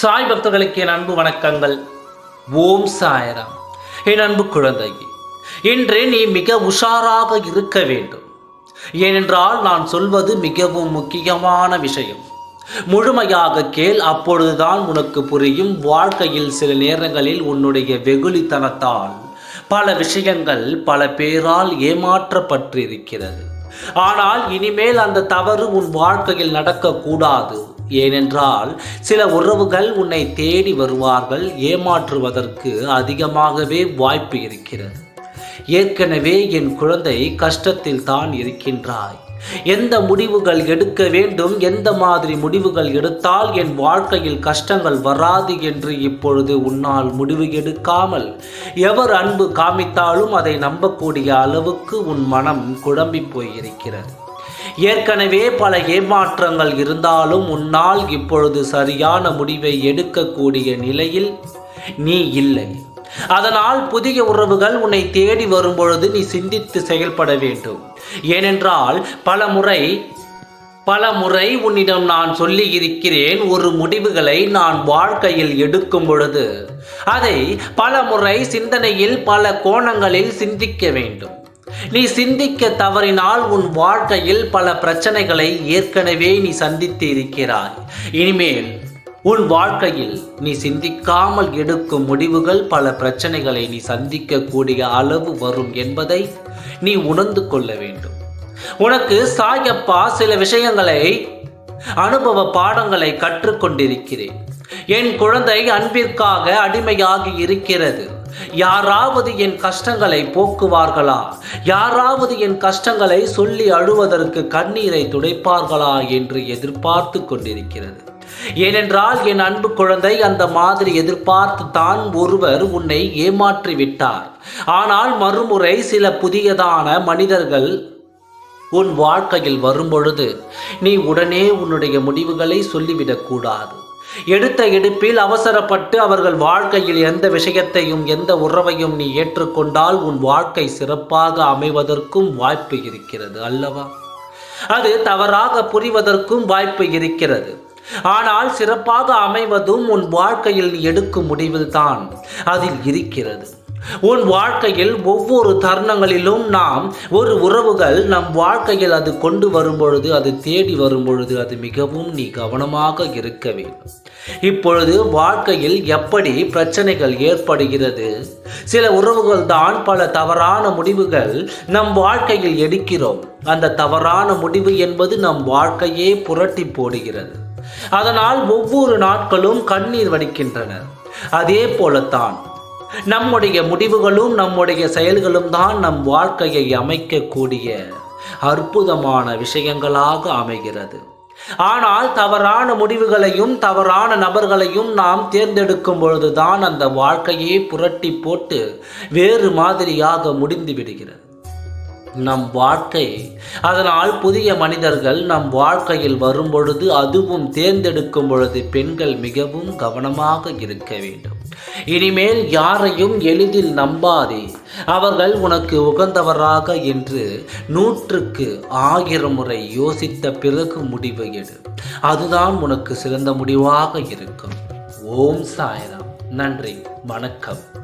சாய் பக்தர்களுக்கு என் அன்பு வணக்கங்கள். ஓம் சாயராம். என் அன்பு குழந்தை இன்று நீ மிக உஷாராக இருக்க வேண்டும். ஏனென்றால் நான் சொல்வது மிகவும் முக்கியமான விஷயம். முழுமையாக கேள் அப்பொழுதுதான் உனக்கு புரியும். வாழ்க்கையில் சில நேரங்களில் உன்னுடைய வெகுளித்தனத்தால் பல விஷயங்கள் பல பேரால் ஏமாற்றப்பட்டிருக்கிறது. ஆனால் இனிமேல் அந்த தவறு உன் வாழ்க்கையில் நடக்கக்கூடாது. ஏனென்றால் சில உறவுகள் உன்னை தேடி வருவார்கள் ஏமாற்றுவதற்கு அதிகமாகவே வாய்ப்பு இருக்கிறது. ஏற்கனவே என் குழந்தை கஷ்டத்தில் தான் இருக்கின்றாய். எந்த முடிவுகள் எடுக்க வேண்டும் எந்த மாதிரி முடிவுகள் எடுத்தால் என் வாழ்க்கையில் கஷ்டங்கள் வராது என்று இப்பொழுது உன்னால் முடிவு எடுக்காமல் எவர் அன்பு காமித்தாலும் அதை நம்பக்கூடிய அளவுக்கு உன் மனம் குழம்பி போயிருக்கிறது. ஏற்கனவே பல ஏமாற்றங்கள் இருந்தாலும் உன்னால் இப்பொழுது சரியான முடிவை எடுக்கக்கூடிய நிலையில் நீ இல்லை. அதனால் புதிய உறவுகள் உன்னை தேடி வரும்பொழுது நீ சிந்தித்து செயல்பட வேண்டும். ஏனென்றால் பல முறை பல முறை உன்னிடம் நான் சொல்லி இருக்கிறேன் ஒரு முடிவுகளை நான் வாழ்க்கையில் எடுக்கும் பொழுது. அதை பல முறை சிந்தனையில் பல கோணங்களில் சிந்திக்க வேண்டும். நீ சிந்திக்க தவறினால் உன் வாழ்க்கையில் பல பிரச்சனைகளை ஏற்கனவே நீ சந்தித்து இருக்கிறாய் இனிமேல் உன் வாழ்க்கையில் நீ சிந்திக்காமல் எடுக்கும் முடிவுகள் பல பிரச்சனைகளை நீ சந்திக்கக்கூடிய அளவு வரும் என்பதை நீ உணர்ந்து கொள்ள வேண்டும். உனக்கு சாயப்பா சில விஷயங்களை அனுபவ பாடங்களை கற்றுக்கொண்டிருக்கிறேன். என் குழந்தை அன்பிற்காக அடிமையாகி இருக்கிறது. யாராவது என் கஷ்டங்களை போக்குவார்களா? யாராவது என் கஷ்டங்களை சொல்லி அழுவதற்கு கண்ணீரை துடைப்பார்களா என்று எதிர்பார்த்து கொண்டிருக்கிறது. ஏனென்றால் என் அன்பு குழந்தை அந்த மாதிரி எதிர்பார்த்து தான் ஒருவர் உன்னை ஏமாற்றி விட்டார் ஆனால் மறுமுறை சில புதியதான மனிதர்கள் உன் வாழ்க்கையில் வரும்பொழுது நீ உடனே உன்னுடைய முடிவுகளை சொல்லிவிடக்கூடாது. எடுத்த எடுப்பில் அவசரப்பட்டு அவர்கள் வாழ்க்கையில் எந்த விஷயத்தையும் எந்த உறவையும் நீ ஏற்றுக்கொண்டால் உன் வாழ்க்கை சிறப்பாக அமைவதற்கும் வாய்ப்பு இருக்கிறது அல்லவா? அது தவறாக புரிவதற்கும் வாய்ப்பு இருக்கிறது. ஆனால் சிறப்பாக அமைவதும் உன் வாழ்க்கையில் நீ எடுக்கும் முடிவில்தான் அதில் இருக்கிறது. உன் வாழ்க்கையில் ஒவ்வொரு தருணங்களிலும் நாம் ஒரு உறவுகள் நம் வாழ்க்கையில் அது கொண்டு வரும் பொழுது அது தேடி வரும் பொழுது அது மிகவும் நீ கவனமாக இருக்க வேண்டும். இப்பொழுது வாழ்க்கையில் எப்படி பிரச்சனைகள் ஏற்படுகிறது? சில உறவுகள் தான் பல தவறான முடிவுகள் நம் வாழ்க்கையில் எடுக்கிறோம். அந்த தவறான முடிவு என்பது நம் வாழ்க்கையே புரட்டி போடுகிறது. அதனால் ஒவ்வொரு நாட்களும் கண்ணீர் வடிக்கின்றன. அதே போலத்தான் நம்முடைய முடிவுகளும் நம்முடைய செயல்களும் தான் நம் வாழ்க்கையை அமைக்கக்கூடிய அற்புதமான விஷயங்களாக அமைகிறது. ஆனால் தவறான முடிவுகளையும் தவறான நபர்களையும் நாம் தேர்ந்தெடுக்கும் பொழுதுதான் அந்த வாழ்க்கையே புரட்டி போட்டு வேறு மாதிரியாக முடிந்து விடுகிறது. நம் வாழ்க்கை அதனால் புதிய மனிதர்கள் நம் வாழ்க்கையில் வரும் பொழுது அதுவும் தேர்ந்தெடுக்கும் பொழுது பெண்கள் மிகவும் கவனமாக இருக்க வேண்டும். இனிமேல் யாரையும் எளிதில் நம்பாதே. அவர்கள் உனக்கு உகந்தவராக என்று நூற்றுக்கு ஆயிரம் முறை யோசித்த பிறகு முடிவு எடு. அதுதான் உனக்கு சிறந்த முடிவாக இருக்கும். ஓம் சாய்ராம். நன்றி. வணக்கம்.